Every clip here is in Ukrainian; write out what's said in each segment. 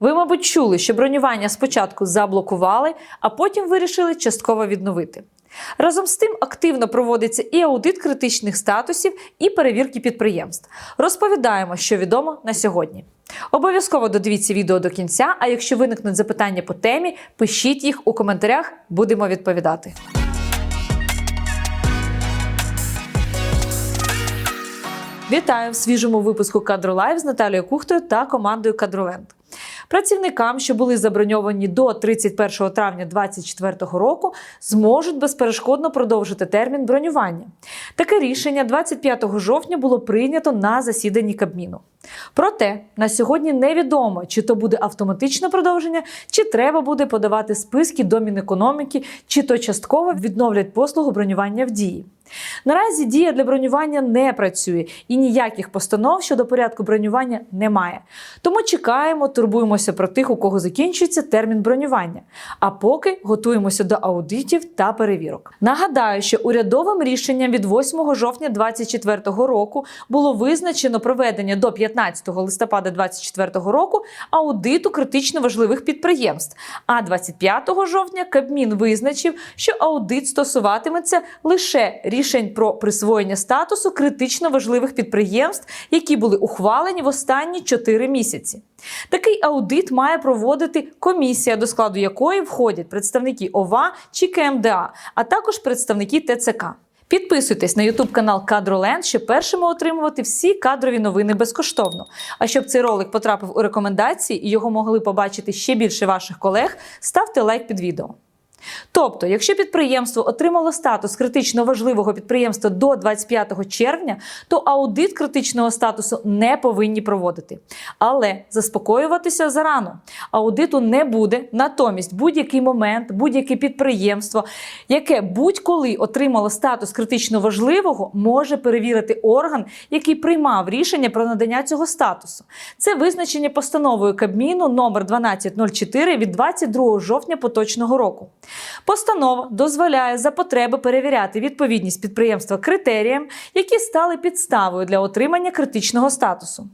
Ви, мабуть, чули, що бронювання спочатку заблокували, а потім вирішили частково відновити. Разом з тим активно проводиться і аудит критичних статусів, і перевірки підприємств. Розповідаємо, що відомо на сьогодні. Обов'язково додивіться відео до кінця. А якщо виникнуть запитання по темі, пишіть їх у коментарях, будемо відповідати. Вітаю в свіжому випуску Кадролайв з Наталією Кухтою та командою Кадроленд. Працівникам, що були заброньовані до 31 травня 2024 року, зможуть безперешкодно продовжити термін бронювання. Таке рішення 25 жовтня було прийнято на засіданні Кабміну. Проте на сьогодні невідомо, чи то буде автоматичне продовження, чи треба буде подавати списки до Мінекономіки, чи то частково відновлять послугу бронювання в дії. Наразі дія для бронювання не працює і ніяких постанов щодо порядку бронювання немає. Тому чекаємо, турбуємося про тих, у кого закінчується термін бронювання. А поки готуємося до аудитів та перевірок. Нагадаю, що урядовим рішенням від 8 жовтня 2024 року було визначено проведення до 15 листопада 2024 року аудиту критично важливих підприємств. А 25 жовтня Кабмін визначив, що аудит стосуватиметься лише рішень про присвоєння статусу критично важливих підприємств, які були ухвалені в останні 4 місяці. Такий аудит має проводити комісія, до складу якої входять представники ОВА чи КМДА, а також представники ТЦК. Підписуйтесь на YouTube канал Кадроленд, щоб першими отримувати всі кадрові новини безкоштовно. А щоб цей ролик потрапив у рекомендації і його могли побачити ще більше ваших колег, ставте лайк під відео. Тобто, якщо підприємство отримало статус критично важливого підприємства до 25 червня, то аудит критичного статусу не повинні проводити. Але заспокоюватися зарано. Аудиту не буде. Натомість будь-який момент, будь-яке підприємство, яке будь-коли отримало статус критично важливого, може перевірити орган, який приймав рішення про надання цього статусу. Це визначення постановою Кабміну номер 1204 від 22 жовтня поточного року. Постанова дозволяє за потреби перевіряти відповідність підприємства критеріям, які стали підставою для отримання критичного статусу.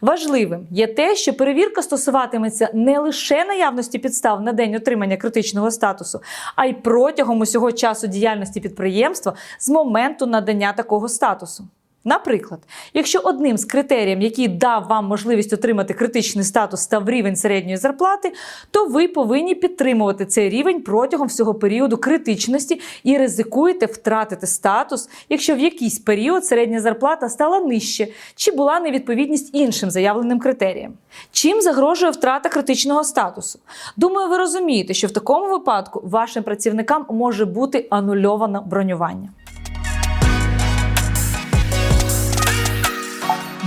Важливим є те, що перевірка стосуватиметься не лише наявності підстав на день отримання критичного статусу, а й протягом усього часу діяльності підприємства з моменту надання такого статусу. Наприклад, якщо одним з критеріїв, який дав вам можливість отримати критичний статус, став рівень середньої зарплати, то ви повинні підтримувати цей рівень протягом всього періоду критичності і ризикуєте втратити статус, якщо в якийсь період середня зарплата стала нижче чи була невідповідність іншим заявленим критеріям. Чим загрожує втрата критичного статусу? Думаю, ви розумієте, що в такому випадку вашим працівникам може бути анульовано бронювання.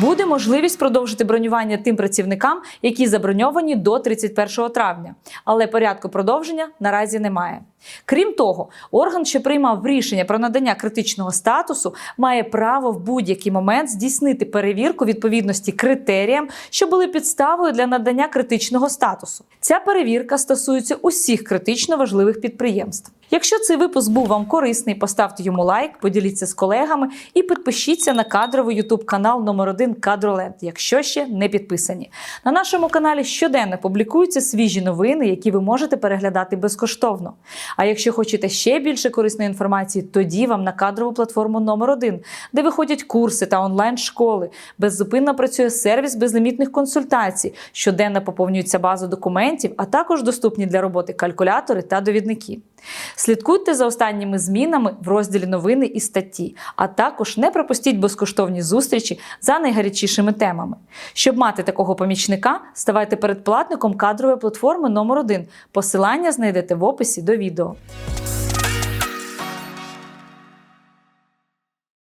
Буде можливість продовжити бронювання тим працівникам, які заброньовані до 31 травня, але порядку продовження наразі немає. Крім того, орган, що приймав рішення про надання критичного статусу, має право в будь-який момент здійснити перевірку відповідності критеріям, що були підставою для надання критичного статусу. Ця перевірка стосується усіх критично важливих підприємств. Якщо цей випуск був вам корисний, поставте йому лайк, поділіться з колегами і підпишіться на кадровий ютуб канал номер 1 Кадроленд, якщо ще не підписані. На нашому каналі щоденно публікуються свіжі новини, які ви можете переглядати безкоштовно. А якщо хочете ще більше корисної інформації, тоді вам на кадрову платформу номер 1 де виходять курси та онлайн-школи. Беззупинно працює сервіс безлімітних консультацій, щоденно поповнюється база документів, а також доступні для роботи калькулятори та довідники. Слідкуйте за останніми змінами в розділі новини і статті, а також не пропустіть безкоштовні зустрічі за найгарячішими темами. Щоб мати такого помічника, ставайте передплатником кадрової платформи номер 1 Посилання знайдете в описі до відео.